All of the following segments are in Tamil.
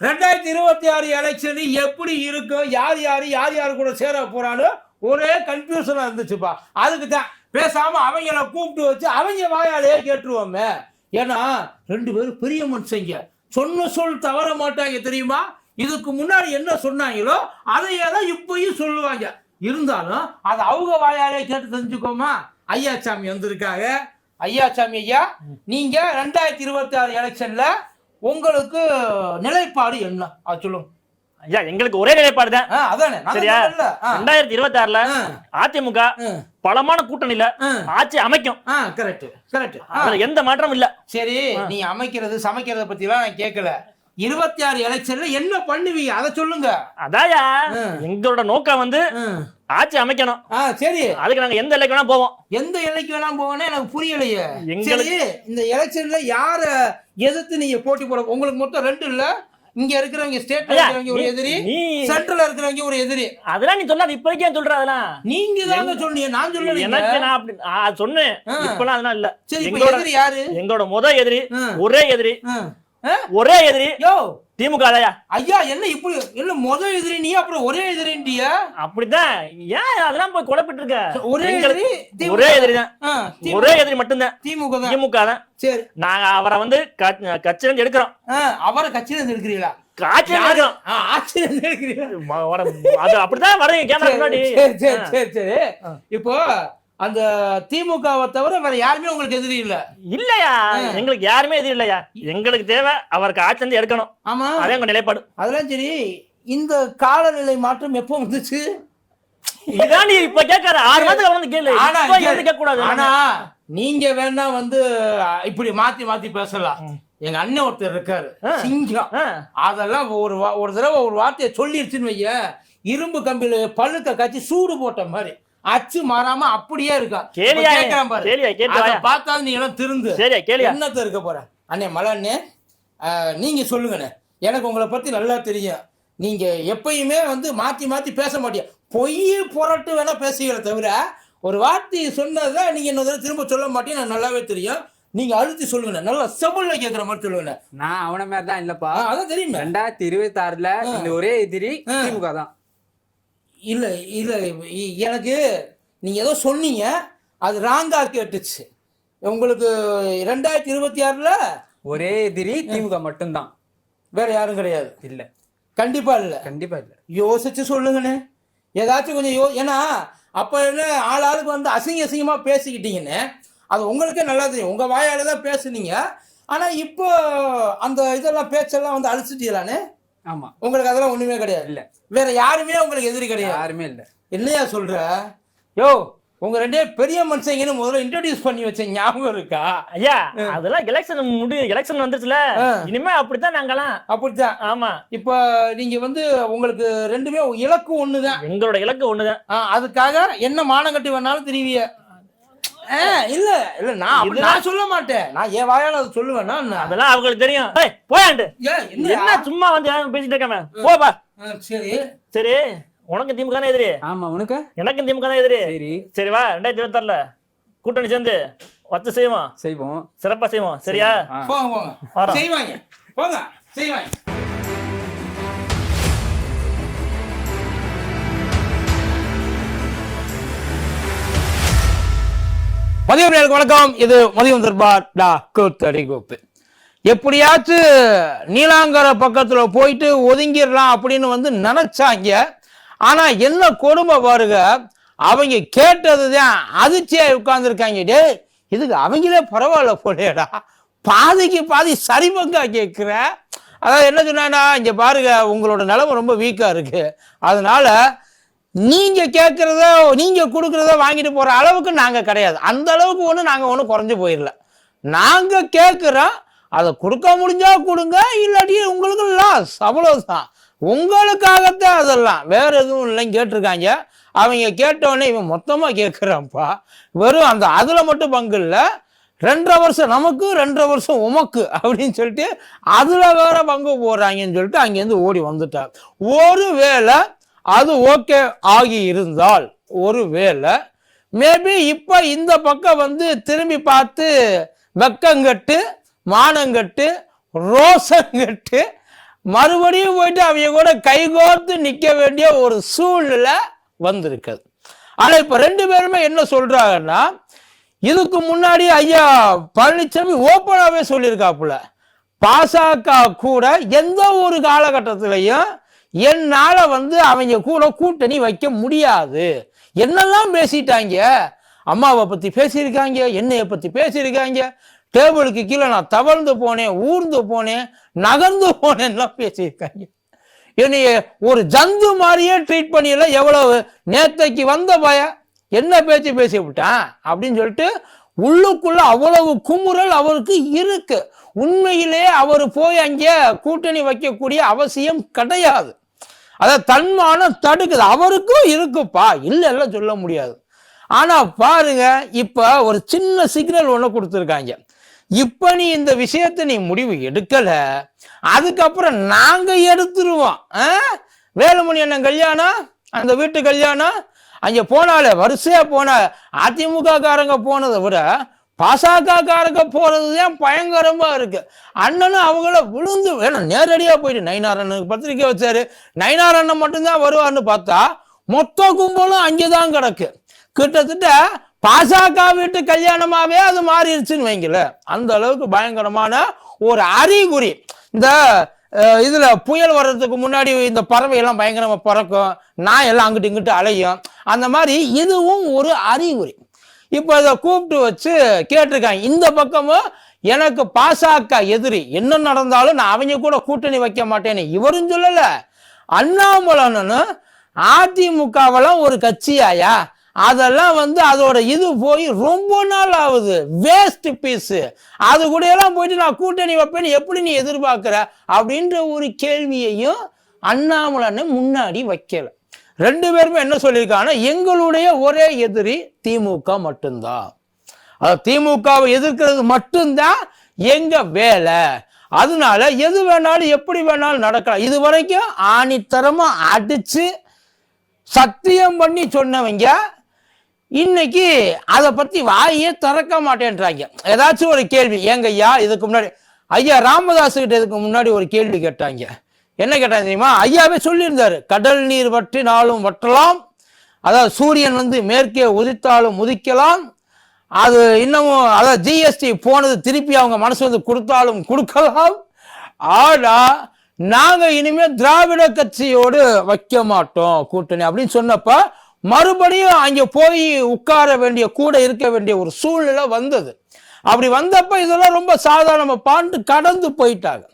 ரெண்டாயிரத்தி இருபத்தி ஆறு எலெக்ஷன் எப்படி இருக்கும் யார் யார் யார் யார் கூட சேர போறான்னு ஒரே கன்ஃபியூஷனாக இருந்துச்சுப்பா. அதுக்கு தான் பேசாமல் அவங்கள கூப்பிட்டு வச்சு அவங்க வாயாலே கேட்டுருவோமே. ஏன்னா ரெண்டு பேரும் பெரிய மனுஷங்க. சொன்ன சொல் தவற மாட்டாங்க தெரியுமா? இதுக்கு முன்னாடி என்ன சொன்னாங்களோ அதையே தான் இப்பயும் சொல்லுவாங்க. இருந்தாலும் அது அவங்க வாயாலே கேட்டு தெரிஞ்சுக்கோமா? ஐயாச்சாமி வந்திருக்காங்க ஐயாச்சாமி ஐயா நீங்கள் ரெண்டாயிரத்தி இருபத்தி ஆறு எலெக்ஷனில் உங்களுக்கு நிலைப்பாடு என்ன? அது சொல்லுங்க. ஐயா எங்களுக்கு ஒரே நிலைப்பாடு தான் அதானே. சரியா? ரெண்டாயிரத்தி இருபத்தி ஆறுல அதிமுக பலமான கூட்டணியில. ஆட்சி அமைக்கும். கரெக்ட் கரெக்ட் எந்த மாற்றமும் இல்ல. சரி நீ அமைக்கிறது சமைக்கிறத பத்திலாம் நான் கேட்கல. இருபத்தி ஆறு எலெக்ஷன்ல என்ன பண்ணுவீங்க? அதை சொல்லுங்க. அதாயா. எங்களோட நோக்கம் வந்து. ஆட்சி அமைக்கணும். சரி. அதுக்கு நாங்க எந்த எல்லைக்கு வேணா போவோம். எந்த எல்லைக்கு வேணாம் போகணும் எனக்கு புரியலையே. எங்களுக்கு- இந்த எலெக்ஷன்ல யார எதிர்த்து நீங்க போட்டி போட உங்களுக்கு மொத்தம் ரெண்டு இல்ல. இங்க இருக்கிறவங்க ஸ்டேட்ல இருக்கிறவங்க ஒரு எதிரி சென்ட்ரல்ல இருக்கிறவங்க ஒரு எதிரி. அதெல்லாம் நீ சொல்லாத இப்போதைக்கு ஏன் சொல்ற அதெல்லாம்? நீங்க தாங்க சொன்னீங்க நான் சொல்லலைங்க. எனக்கு நான் அப்படி சொன்னேன். ஆ. இப்பெல்லாம் அதெல்லாம் இல்ல. சரி எங்களோட எதிரி யாரு? எங்களோட முத எதிரி. ஒரே எதிரி? ஒரே எதிரி. யோ. திமுக ஐயா என்ன இப்படி என்ன முத எதிரி நீ அப்புறம் ஒரே எதிரின்டியா அப்படிதான் ஏன் அதெல்லாம் போய் குழப்பிட்டு இருக்க ஒரே எதிரி. ஒரே எதிரி தான். ஒரே எதிரி மட்டும்தான். திமுக தான். திமுக தான். சரி. நாங்க அவரை வந்து கட்சியில எடுக்கிறோம். அவரை கட்சியில அது அப்படிதான் வரேன் கேமரா முன்னாடி. சரி சரி சரி. இப்போ அந்த திமுகவை தவிர வேற யாருமே உங்களுக்கு எதிரி இல்ல. இல்லையா? எங்களுக்கு யாருமே எதிரி இல்லையா? எங்களுக்கு தேவை அவருக்கு ஆட்சி வந்து எடுக்கணும். ஆமா. அதே உங்க நிலைப்பாடு. அதெல்லாம் சரி இந்த காலநிலை மாற்றம் எப்போ வந்துச்சு? இதான் நீ இப்ப கேட்காத. ஆறு மாதத்துக்கு வந்து கேளு. ஆனா கூடாது ஆனா நீங்க வேணா வந்து இப்படி மாத்தி மாத்தி பேசலாம். எங்க அண்ணன் ஒருத்தர் இருக்காரு. சிங்கம். அதெல்லாம் ஒரு ஒரு தடவை ஒரு வார்த்தையை சொல்லிருச்சுன்னு வைய இரும்பு கம்பியில பழுக்க காய்ச்சி சூடு போட்ட மாதிரி. அச்சு மாறாம அப்படியே இப்ப கேட்கறான் பாரு. பார்த்தா நீ எல்லாம் திருந்து சரியா என்னத்த இருக்க போற? அண்ணே மலை அண்ணே ஆஹ், நீங்க சொல்லுங்கண்ணே. எனக்கு உங்களை பத்தி நல்லா தெரியும். நீங்க எப்பயுமே வந்து மாத்தி மாத்தி பேச மாட்டீங்க பொய் புரட்டு வேணா பேசுகிற தவிர ஒரு வார்த்தை சொன்னதை நீங்க இன்னொரு தடவை திரும்ப சொல்ல மாட்டீங்க எனக்கு நல்லாவே தெரியும். நீங்க அழுத்தி சொல்லுங்கண்ணே. நல்லா செபல்ல கேட்குற மாதிரி சொல்லுங்கண்ணே. நான் அவன மாதிரி தான் இல்லப்பா அதான் தெரியுமே. ரெண்டாயிரத்தி இருபத்தி ஆறுல இந்த ஒரே எதிரி. திமுக தான். இல்ல இல்ல எனக்கு நீங்க ஏதோ சொன்னீங்க அது ராங்கா கேட்டுச்சு. உங்களுக்கு ரெண்டாயிரத்தி இருபத்தி ஆறுல ஒரே எதிரி திமுக மட்டும்தான். வேற யாரும் கிடையாது. இல்ல. கண்டிப்பா இல்ல. கண்டிப்பா இல்ல. யோசிச்சு சொல்லுங்கண்ணே. ஏதாச்சும் கொஞ்சம் யோ ஏன்னா அப்போ என்ன ஆள் ஆளுக்கு வந்து அசிங்க அசிங்கமாக பேசிக்கிட்டீங்கன்னு அது உங்களுக்கே நல்லா தெரியும். உங்கள் வாயால தான் பேசுனீங்க. ஆனால் இப்போ அந்த இதெல்லாம் பேச்செல்லாம் வந்து அழிச்சிட்டீங்களானே ஆமா. உங்களுக்கு அதெல்லாம் ஒன்றுமே கிடையாது. இல்ல. வேற யாருமே உங்களுக்கு எதிரி கிடையாது. யாருமே இல்ல. என்னையா சொல்ற? யோ உங்க ரெண்டே பெரிய மனுஷங்கன்னு முதல்ல இன்ட்ரடியூஸ் பண்ணி வச்ச ஞாபகம் இருக்கா? ஐயா அதெல்லாம் எலெக்ஷன் முடி எலெக்ஷன் வந்துருச்சுல. இனிமே அப்படித்தான் நாங்கெல்லாம். அப்படித்தான். ஆமா. இப்போ நீங்க வந்து உங்களுக்கு ரெண்டுமே இலக்கு ஒண்ணுதான். எங்களோட இலக்கு ஒண்ணுதான். அதுக்காக என்ன மானம் கட்டி வேணாலும் தெரியவிய இல்ல. இல்ல நான் அப்படி நான் சொல்ல மாட்டேன். நான் என் வாயால அது சொல்லுவேன்னா என்ன? அதெல்லாம் அவங்களுக்கு தெரியும். ஏய், போயாண்டு ஏன்? என்ன சும்மா வந்து யாரும் பேசிட்டு இருக்காம? போப்பா சரி. சரி உனக்கு திமுக தான் எதிரி? ஆமா உனக்கு? எனக்கும் திமுக தான் எதிரி? சரி. சரி வா. ரெண்டாயிரத்தி இருபத்தாறுல கூட்டணி சேர்ந்து வச்சு செய்வோம். செய்வோம். சிறப்பா செய்வோம். சரியா. செய்வாங்க. போங்க செய்வாங்க. மதியம் நேருக்கு வணக்கம். இது மதியம் தர்பார் டா கூத்தடி கோப்பு. எப்படியாச்சும் நீலாங்கர பக்கத்துல போயிட்டு ஒதுங்கிடலாம் அப்படின்னு வந்து நினைச்சாங்க. ஆனா என்ன கொடுமை பாருங்க. அவங்க கேட்டதுதான் அதிர்ச்சியா உட்கார்ந்துருக்காங்க. டே இதுக்கு அவங்களே பரவாயில்ல போலேடா பாதிக்கு பாதி சரிபங்கா கேட்குற அதாவது என்ன சொன்னா இங்க பாருங்க உங்களோட நிலைமை ரொம்ப வீக்கா இருக்கு. அதனால நீங்கள் கேட்குறதோ நீங்கள் கொடுக்குறதோ வாங்கிட்டு போகிற அளவுக்கு நாங்கள் கிடையாது. அந்த அளவுக்கு ஒன்றும் நாங்கள் ஒன்றும் குறைஞ்சி போயிடல. நாங்கள் கேட்குறோம் அதை கொடுக்க முடிஞ்சால் கொடுங்க இல்லாட்டி உங்களுக்கு லாஸ் அவ்வளோதான் உங்களுக்காகத்தான் அதெல்லாம். வேறு எதுவும் இல்லைன்னு கேட்டிருக்காங்க. அவங்க கேட்டோடனே இவன் மொத்தமாக கேட்குறான்ப்பா வெறும் அந்த அதில் மட்டும் பங்கு இல்லை. ரெண்டரை வருஷம் நமக்கு ரெண்டரை வருஷம் உமக்கு அப்படின்னு சொல்லிட்டு அதில் வேற பங்கு போடுறாங்கன்னு சொல்லிட்டு அங்கேருந்து ஓடி வந்துட்டார். ஒருவேளை அது ஓகே ஆகி இருந்தால் ஒருவேளை மேபி இப்போ இந்த பக்கம் வந்து திரும்பி பார்த்து வெக்கங்கட்டு மானங்கட்டு ரோசங்கட்டு மறுபடியும் போயிட்டு அவங்க கூட கைகோர்த்து நிற்க வேண்டிய ஒரு சூழ்நிலை வந்திருக்குது. ஆனால் இப்போ ரெண்டு பேருமே என்ன சொல்கிறாங்கன்னா இதுக்கு முன்னாடி ஐயா பழனிசாமி ஓப்பனாகவே சொல்லியிருக்காப்புல பாசக கூட எந்த ஒரு காலகட்டத்திலையும் என்னால் வந்து அவங்க கூட கூட்டணி வைக்க முடியாது. என்னெல்லாம் பேசிட்டாங்க? அம்மாவை பற்றி பேசியிருக்காங்க என்னையை பற்றி பேசியிருக்காங்க. டேபிளுக்கு கீழே நான் தவழ்ந்து போனேன் ஊர்ந்து போனேன் நகர்ந்து போனேன்லாம் பேசியிருக்காங்க. என்னைய ஒரு ஜந்து மாதிரியே ட்ரீட் பண்ணியல எவ்வளவு நேத்தைக்கு வந்த பய என்ன பேச்சு பேசி விட்டான்? அப்படின்னு சொல்லிட்டு உள்ளுக்குள்ள அவ்வளவு குமுறல் அவருக்கு இருக்கு. உண்மையிலே அவர் போய் அங்கே கூட்டணி வைக்கக்கூடிய அவசியம் கிடையாது. அதை தன்மானம் தடுக்குது. அவருக்கும் இருக்குப்பா. இல்லைல்ல சொல்ல முடியாது. ஆனா பாருங்க இப்ப ஒரு சின்ன சிக்னல் ஒன்று கொடுத்துருக்காங்க. இப்ப நீ இந்த விஷயத்தை நீ முடிவு எடுக்கல. அதுக்கப்புறம் நாங்க எடுத்துருவோம். ஆ? வேலுமணி அண்ணன் கல்யாணம் அந்த வீட்டு கல்யாணம் அங்கே போனாலே வரிசையாக போன அதிமுக காரங்க போனதை விட பாசக போகிறது தான் பயங்கரமா இருக்கு. அண்ணனும் அவங்கள விழுந்து வேணும் நேரடியா போயிட்டு நயினாரண்ணனுக்கு பத்திரிக்கை வச்சாரு. நயினாரண்ணன் மட்டும்தான் வருவார்னு பார்த்தா மொத்த கும்பலும் அங்கேதான் கிடக்கு. கிட்டத்தட்ட பாசக வீட்டு கல்யாணமாவே அது மாறிடுச்சுன்னு வைங்கள அந்த அளவுக்கு பயங்கரமான ஒரு அறிகுறி. இந்த இதில் புயல் வர்றதுக்கு முன்னாடி இந்த பறவையெல்லாம் பயங்கரமாக பறக்கும். நான் எல்லாம் அங்கிட்டு இங்கிட்டு அலையும். அந்த மாதிரி இதுவும் ஒரு அறிகுறி. இப்போ அதை கூப்பிட்டு வச்சு கேட்டிருக்காங்க. இந்த பக்கமும் எனக்கு பாசாக்கா எதிரி. என்ன நடந்தாலும் நான் அவங்க கூட கூட்டணி வைக்க மாட்டேன்னு இவரும் சொல்லல. அண்ணாமலனும் அதிமுகவெல்லாம் ஒரு கட்சியாயா? அதெல்லாம் வந்து அதோட இது போய் ரொம்ப நாள் ஆகுது. வேஸ்ட் பீஸ் அது கூட எல்லாம் போயிட்டு நான் கூட்டணி வைப்பேன்னு எப்படி நீ எதிர்பார்க்கிற? அப்படின்ற ஒரு கேள்வியையும் அண்ணாமலன்னு முன்னாடி வைக்கலை. ரெண்டு பேருமே என்ன சொல்லியிருக்காங்கன்னா எங்களுடைய ஒரே எதிரி திமுக மட்டும்தான். அதாவது திமுகவை எதிர்க்கிறது மட்டும்தான் எங்க வேலை. அதனால எது வேணாலும் எப்படி வேணாலும் நடக்கலாம். இது வரைக்கும் ஆணித்தரமா அடிச்சு சத்தியம் பண்ணி சொன்னவங்க இன்னைக்கு அதை பத்தி வாயே திறக்க மாட்டேன்றாங்க. ஏதாச்சும் ஒரு கேள்வி எங்க ஐயா இதுக்கு முன்னாடி ஐயா ராமதாஸ் கிட்ட இதுக்கு முன்னாடி ஒரு கேள்வி கேட்டாங்க. என்ன கேட்டாங்க தெரியுமா? ஐயாவே சொல்லியிருந்தாரு கடல் நீர் வற்றி நாளும் வற்றலாம். அதாவது சூரியன் வந்து மேற்கே உதித்தாலும் உதிக்கலாம். அது இன்னமும் அதாவது ஜிஎஸ்டி போனது திருப்பி அவங்க மனசு வந்து கொடுத்தாலும் கொடுக்கலாம். ஆனா நாங்கள் இனிமே திராவிட கட்சியோடு வைக்க மாட்டோம் கூட்டணி. அப்படின்னு சொன்னப்ப மறுபடியும் அங்கே போய் உட்கார வேண்டிய கூட இருக்க வேண்டிய ஒரு சூழ்நிலை வந்தது. அப்படி வந்தப்ப இதெல்லாம் ரொம்ப சாதாரணமாக பாண்டு கடந்து போயிட்டாங்க.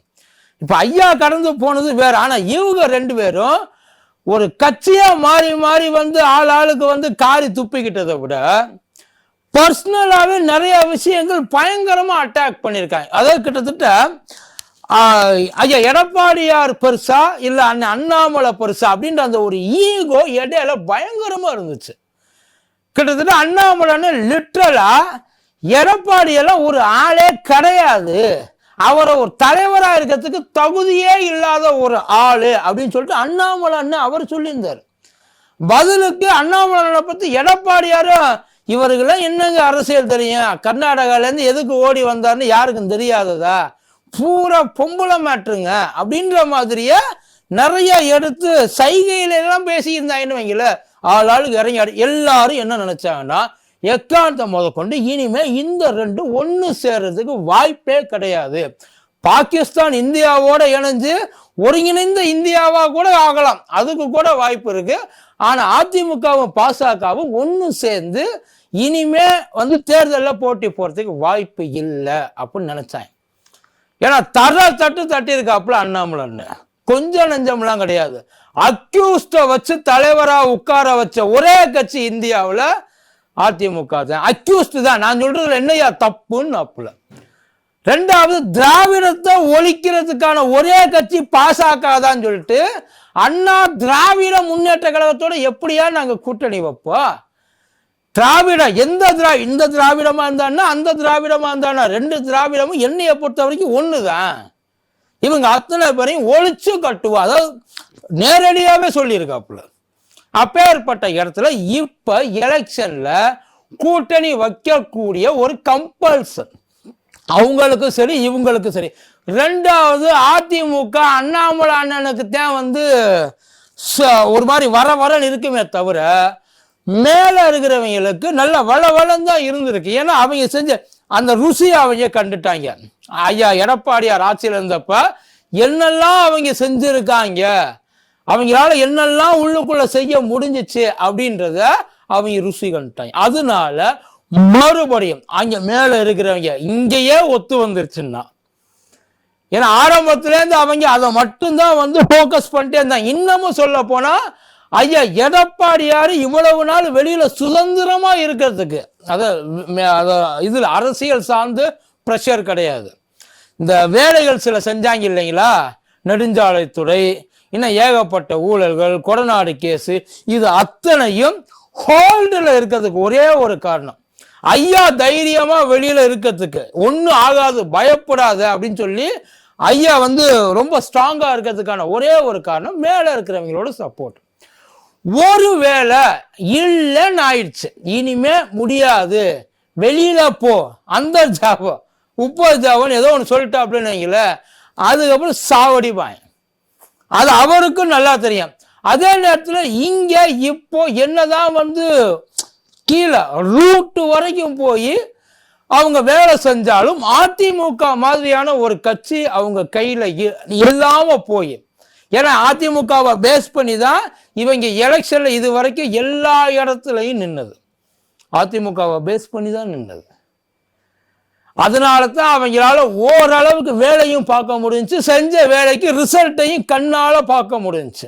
இப்ப ஐயா கடந்து போனது வேற. ஆனா இவங்க ரெண்டு பேரும் ஒரு கட்சியா மாறி மாறி வந்து ஆள் ஆளுக்கு வந்து காரி துப்பிக்கிட்டதை விட பர்சனலாவே நிறைய விஷயங்கள் பயங்கரமா அட்டாக் பண்ணியிருக்காங்க. அதாவது கிட்டத்தட்ட ஐயா எடப்பாடியார் பெருசா இல்ல அண்ணன் அண்ணாமலை பெருசா அப்படின்ற அந்த ஒரு ஈகோ இடையில பயங்கரமா இருந்துச்சு. கிட்டத்தட்ட அண்ணாமலைன்னு லிட்ரலா எடப்பாடியெல்லாம் ஒரு ஆளே கிடையாது. அவரை ஒரு தலைவராக இருக்கிறதுக்கு தகுதியே இல்லாத ஒரு ஆள் அப்படின்னு சொல்லிட்டு அண்ணாமலை அண்ணன் அவர் சொல்லியிருந்தார். பதிலுக்கு அண்ணாமலை பற்றி எடப்பாடியாரும் இவருக்கெல்லாம் என்னங்க அரசியல் தெரியும்? கர்நாடகாலேருந்து எதுக்கு ஓடி வந்தாருன்னு யாருக்கும் தெரியாததா? பூரா பொம்பளை மாட்டுங்க அப்படின்ற மாதிரியே நிறைய எடுத்து சைகையில எல்லாம் பேசியிருந்தாங்கன்னு வைங்கள ஆளாளுக்கு இறங்கி எல்லாரும் என்ன நினைச்சாங்கன்னா எக்காரணத்தை முதற்கொண்டு இனிமே இந்த ரெண்டு ஒன்று சேர்றதுக்கு வாய்ப்பே கிடையாது. பாகிஸ்தான் இந்தியாவோட இணைஞ்சு ஒருங்கிணைந்த இந்தியாவா கூட ஆகலாம். அதுக்கு கூட வாய்ப்பு இருக்கு. ஆனா அதிமுகவும் பாசகவும் ஒன்று சேர்ந்து இனிமே வந்து தேர்தலில் போட்டி போறதுக்கு வாய்ப்பு இல்லை அப்படின்னு நினைச்சாங்க. ஏன்னா தர தட்டு தட்டி இருக்காப்புல கொஞ்சம் நெஞ்சம்லாம் கிடையாது. அக்யூஸ்ட வச்சு தலைவரா உட்கார வச்ச ஒரே கட்சி இந்தியாவில் அதிமுக தான். அக்யூஸ்ட் தான். நான் சொல்றதுல என்னையா? தப்புன்னு அப்புல. ரெண்டாவது திராவிடத்தை ஒழிக்கிறதுக்கான ஒரே கட்சி பாசக தான் சொல்லிட்டு அண்ணா திராவிட முன்னேற்ற கழகத்தோட எப்படியா நாங்க கூட்டணி வைப்போம் திராவிட எந்த திரா இந்த திராவிடமா இருந்தான்னா அந்த திராவிடமா இருந்தானா ரெண்டு திராவிடமும் என்னைய பொறுத்த வரைக்கும் ஒண்ணுதான். இவங்க அத்தனை பேரையும் ஒழிச்சு கட்டுவா. அதாவது நேரடியாவே சொல்லியிருக்காப்புல. அப்பேற்பட்ட இடத்துல இப்ப எலெக்ஷன்ல கூட்டணி வைக்கக்கூடிய ஒரு கம்பல்சன் அவங்களுக்கும் சரி இவங்களுக்கும் சரி. ரெண்டாவது அதிமுக அண்ணாமலை அண்ணனுக்கு தான் வந்து ச- ஒரு மாதிரி வர வரன்னு இருக்குமே தவிர மேல இருக்கிறவங்களுக்கு நல்ல வள வளந்தான் இருந்திருக்கு. ஏன்னா அவங்க செஞ்ச அந்த ருசியை அவங்க கண்டுட்டாங்க. ஐயா எடப்பாடியார் ஆட்சியில் இருந்தப்ப என்னெல்லாம் அவங்க செஞ்சிருக்காங்க? அவங்களால என்னெல்லாம் உள்ளுக்குள்ள செய்ய முடிஞ்சிச்சு அப்படின்றத அவங்க ருசி கண்டுட்டாங்க அதனால மறுபடியும் அங்க மேல இருக்கிறவங்க இங்கேயே ஒத்து வந்துருச்சுன்னா ஏன்னா ஆரம்பத்துலேருந்து அவங்க அதை மட்டும்தான் வந்து ஃபோக்கஸ் பண்ணிட்டே இருந்தாங்க. இன்னமும் சொல்ல போனால் ஐயா எடப்பாடியார் இவ்வளவு நாள் வெளியில் சுதந்திரமாக இருக்கிறதுக்கு அதை அதை இதில் அரசியல் சார்ந்து ப்ரெஷர் கிடையாது. இந்த வேலைகள் சில செஞ்சாங்க இல்லைங்களா? நெடுஞ்சாலைத்துறை இன்னும் ஏகப்பட்ட ஊழல்கள் கொடநாடு கேஸு இது அத்தனையும் ஹோல்டில் இருக்கிறதுக்கு ஒரே ஒரு காரணம். ஐயா தைரியமா வெளியில இருக்கிறதுக்கு. ஒன்றும் ஆகாது பயப்படாத அப்படின்னு சொல்லி ஐயா வந்து ரொம்ப ஸ்ட்ராங்கா இருக்கிறதுக்கான ஒரே ஒரு காரணம் மேல இருக்கிறவங்களோட சப்போர்ட் ஒருவேளை இல்லைன்னு ஆயிடுச்சு. இனிமே முடியாது. வெளியில போ. அந்த ஜாபம் உப்பு ஜாபம் ஏதோ ஒன்று சொல்லிட்டா அப்படின்னு வைங்களேன். அதுக்கப்புறம் சாவடிப்பான் அது அவருக்கும் நல்லா தெரியும். அதே நேரத்தில் இங்கே இப்போ என்னதான் வந்து கீழே ரூட்டு வரைக்கும் போய் அவங்க வேலை செஞ்சாலும் அதிமுக மாதிரியான ஒரு கட்சி அவங்க கையில் இ- போய். ஏன்னா அதிமுகவை பேஸ் பண்ணி தான் இவங்க எலெக்ஷனில் இது வரைக்கும் எல்லா இடத்துலையும் நின்னது. அதிமுகவை பேஸ் பண்ணி தான் நின்னது. அதனால தான் அவங்களால ஓரளவுக்கு வேலையும் பார்க்க முடிஞ்சு செஞ்ச வேலைக்கு ரிசல்ட்டையும் கண்ணால் பார்க்க முடிஞ்சு.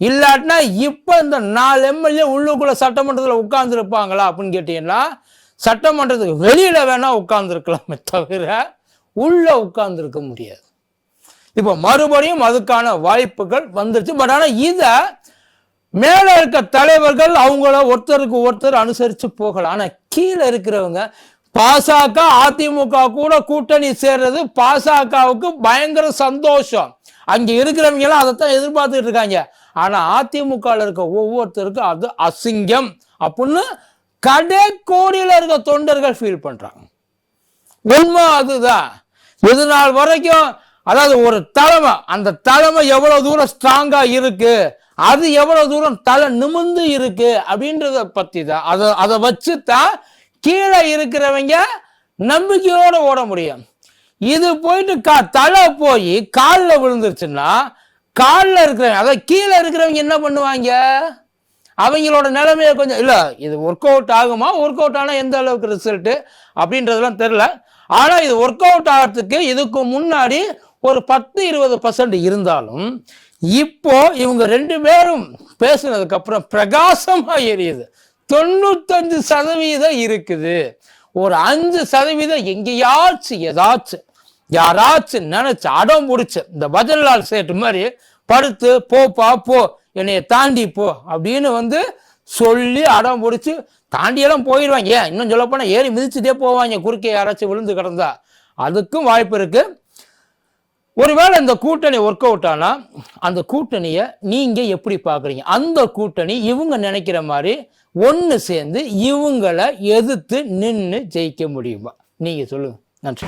இல்லாட்டினா இப்போ இந்த நாலு எம்எல்ஏ உள்ளுக்குள்ளே சட்டமன்றத்தில் உட்கார்ந்துருப்பாங்களா அப்படின்னு கேட்டிங்கன்னா சட்டமன்றத்துக்கு வெளியில் வேணால் உட்கார்ந்துருக்கலாமே தவிர உள்ளே உட்கார்ந்துருக்க முடியாது. இப்போ மறுபடியும் அதுக்கான வாய்ப்புகள் வந்துருச்சு. பட் ஆனால் இதை மேலே இருக்க தலைவர்கள் அவங்கள ஒருத்தருக்கு ஒருத்தர் அனுசரித்து போகலாம். ஆனால் கீழே இருக்கிறவங்க பாசக அதிமுக கூட கூட்டணி சேர்றது பாசகவுக்கு பயங்கர சந்தோஷம். அங்க இருக்கிறவங்க எல்லாம் அதைத்தான் எதிர்பார்த்துட்டு இருக்காங்க. ஆனா அதிமுக இருக்க ஒவ்வொருத்தருக்கும் அது அசிங்கம். அப்படின்னு கடை கோடியில இருக்க தொண்டர்கள் ஃபீல் பண்றாங்க. உண்மை அதுதான். இது நாள் வரைக்கும் அதாவது ஒரு தலைமை அந்த தலைமை எவ்வளவு தூரம் ஸ்ட்ராங்கா இருக்கு அது எவ்வளவு தூரம் தலை நிமிர்ந்து இருக்கு அப்படின்றத பத்தி தான் அதை அதை வச்சு தான் கீழே இருக்கிறவங்க நம்பிக்கையோட ஓட முடியும். இது போயிட்டு கா தலை போய் காலில் விழுந்துருச்சுன்னா காலில் இருக்கிறவங்க அதாவது கீழே இருக்கிறவங்க என்ன பண்ணுவாங்க? அவங்களோட நிலைமையை கொஞ்சம் இல்லை இது ஒர்க் அவுட் ஆகுமா? ஒர்க் அவுட் ஆனால் எந்த அளவுக்கு ரிசல்ட்டு அப்படின்றதெல்லாம் தெரில ஆனால் இது ஒர்க் அவுட் ஆகிறதுக்கு இதுக்கு முன்னாடி ஒரு பத்து இருபது பர்சன்ட் இருந்தாலும் இப்போ இவங்க ரெண்டு பேரும் பேசுனதுக்கப்புறம் பிரகாசமாக எரியுது தொண்ணூத்தஞ்சு சதவீதம் இருக்குது. ஒரு அஞ்சு சதவீதம் எங்கேயாச்சும் ஏதாச்சும் யாராச்சும் நினைச்சு அடம் பிடிச்சு இந்த பஜன்லால் சேட்டு மாதிரி படுத்து போப்பா போ என்னைய தாண்டி போ அப்படின்னு வந்து சொல்லி அடம் பிடிச்சி தாண்டியெல்லாம் போயிடுவாங்க. ஏன்? இன்னும் சொல்லப்போனால் ஏறி மிதிச்சுட்டே போவாங்க. குறுக்கே யாராச்சும் விழுந்து கிடந்தா. அதுக்கும் வாய்ப்பு இருக்கு. ஒருவேளை இந்த கூட்டணி ஒர்க் அவுட் ஆனா அந்த கூட்டணியை நீங்க எப்படி பார்க்குறீங்க? அந்த கூட்டணி இவங்க நினைக்கிற மாதிரி ஒன்று சேர்ந்து இவங்களை எதிர்த்து நின்று ஜெயிக்க முடியுமா? நீங்க சொல்லுங்க. நன்றி.